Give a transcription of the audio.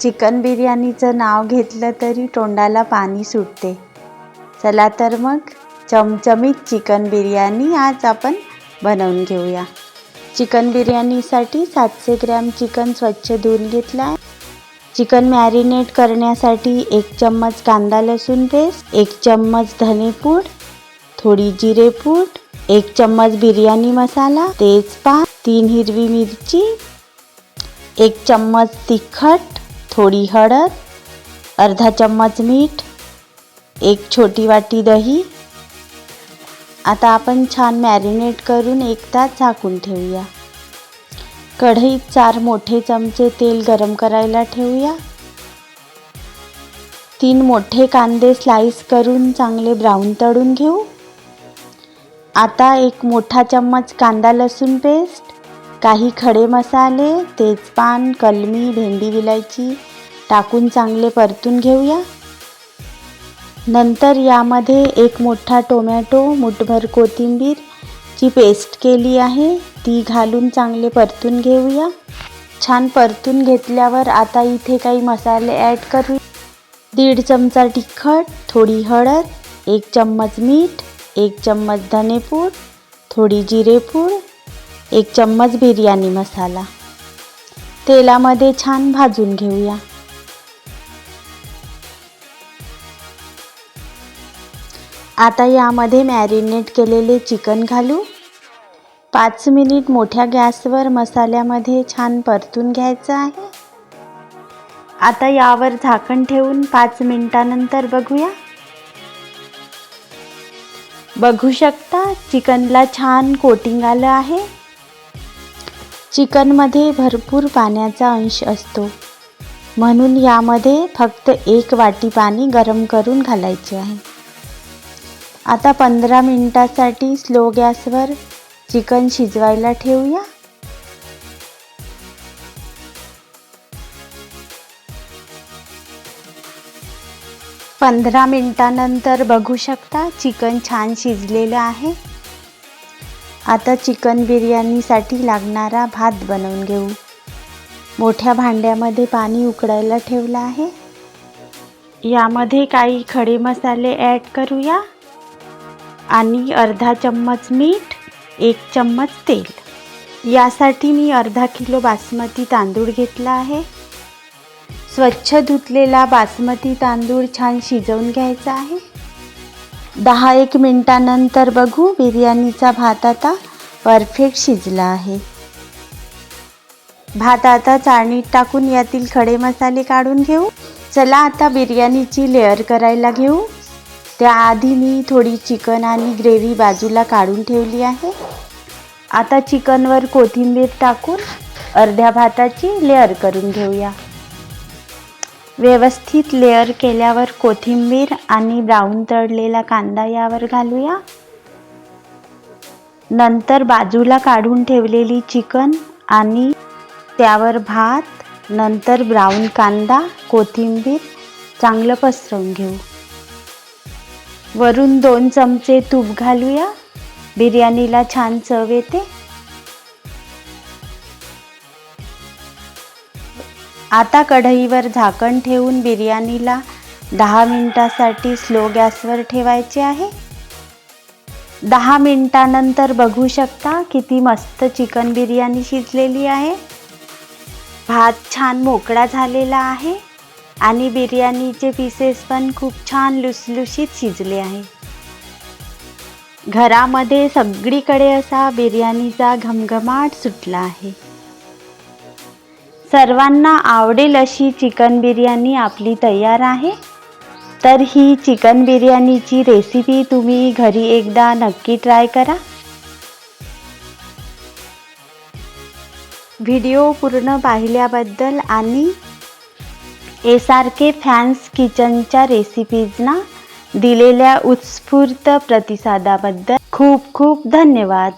Chicken बिर्याणीचं नाव घेतलं तरी तोंडाला पाणी सुटते. चला तर मग चमचमीत चिकन बिर्याणी आज आपण बनवून घेऊया. चिकन बिर्याणीसाठी सातशे ग्रॅम चिकन स्वच्छ धुवून घेतला. आहे चिकन मॅरिनेट करण्यासाठी एक चम्मच कांदा लसूण पेस्ट एक चम्मच धनेपूड थोडी जिरेपूड एक चम्मच बिर्याणी मसाला तेजपात तीन हिरवी मिरची एक चम्मच तिखट थोडी हळद अर्धा चम्मच मीठ एक छोटी वाटी दही. आता आपण छान मॅरिनेट करून एक तास झाकून ठेवूया. कढईत चार मोठे चमचे तेल गरम करायला ठेवूया. तीन मोठे कांदे स्लाइस करून चांगले ब्राऊन तळून घेऊ. आता एक मोठा चम्मच कांदा लसूण पेस्ट काही खडे मसाले तेजपान कलमी भेंडी विलायची टाकून चांगले परतून घेऊया. नंतर यामध्ये एक मोठा टोमॅटो मुठभर कोथिंबीर ची पेस्ट केली आहे. ती घालून चांगले परतून घेऊया. छान परतून घेतल्यावर आता इथे काही मसाले ॲड करू. दीड चमचा तिखट थोडी हळद एक चम्मच मीठ एक चम्मच धनेपूड थोडी जिरेपूड एक चम्मच बिर्याणी मसाला. तेलामध्ये छान भाजून घेऊया. आता यामध्ये मॅरिनेट केलेले चिकन घालू. पाच मिनिट मोठ्या गॅसवर मसाल्यामध्ये छान परतून घ्यायचं आहे. आता यावर झाकण ठेवून पाच मिनिटानंतर बघूया. बघू शकता चिकनला छान कोटिंग आलं आहे. चिकनमध्ये भरपूर पाण्याचा अंश असतो. म्हणून यामध्ये फक्त एक वाटी पाणी गरम करून घालायचे आहे. आता पंधरा मिनटासाठी स्लो गॅसवर चिकन शिजवायला ठेवूया. पंधरा मिनटानंतर बघू शकता चिकन छान शिजलेलं आहे. आता चिकन बिर्याणीसाठी लागणारा भात बनवून घेऊ. मोठ्या भांड्यामध्ये पाणी उकडायला ठेवलं आहे. यामध्ये काही खडे मसाले ॲड करूया. आणि अर्धा चम्मच मीठ एक चम्मच तेल. यासाठी मी अर्धा किलो बासमती तांदूळ घेतला आहे. स्वच्छ धुतलेला बासमती तांदूळ छान शिजवून घ्यायचा आहे. दहा एक मिनटानंतर बघू बिर्याणीचा भात आता परफेक्ट शिजला आहे. भात आता चाळणीत टाकून यातील खडे मसाले काढून घेऊ. चला आता बिर्याणीची लेअर करायला घेऊ. त्याआधी मी थोडी चिकन आणि ग्रेव्ही बाजूला काढून ठेवली आहे. आता चिकनवर कोथिंबीर टाकून अर्ध्या भाताची लेअर करून घेऊया. व्यवस्थित लेअर केल्यावर कोथिंबीर आणि ब्राऊन तळलेला कांदा यावर घालूया. नंतर बाजूला काढून ठेवलेली चिकन आणि त्यावर भात नंतर ब्राऊन कांदा कोथिंबीर चांगलं पसरवून घेऊ. वरून दोन चमचे तूप घालूया. बिर्याणीला छान चव येते. आता कढईवर झाकण ठेवून बिर्याणीला दहा मिनिटासाठी स्लो गॅसवर ठेवायचे आहे. दहा मिनिटानंतर बघू शकता किती मस्त चिकन बिर्याणी शिजलेली आहे. भात छान मोकळा झालेला आहे आणि बिर्याणीचे पीसेस पण खूप छान लुसलुशीत शिजले आहे. घरामध्ये सगळीकडे असा बिर्याणीचा घमघमाट सुटला आहे. सर्वांना आवडेल अशी चिकन बिर्याणी आपली तयार आहे. तर ही चिकन बिर्याणीची रेसिपी तुम्ही घरी एकदा नक्की ट्राय करा. व्हिडिओ पूर्ण पाहिल्याबद्दल आणि एस आर के फॅन्स किचनच्या रेसिपीजना दिलेल्या उत्स्फूर्त प्रतिसादाबद्दल खूप खूप धन्यवाद.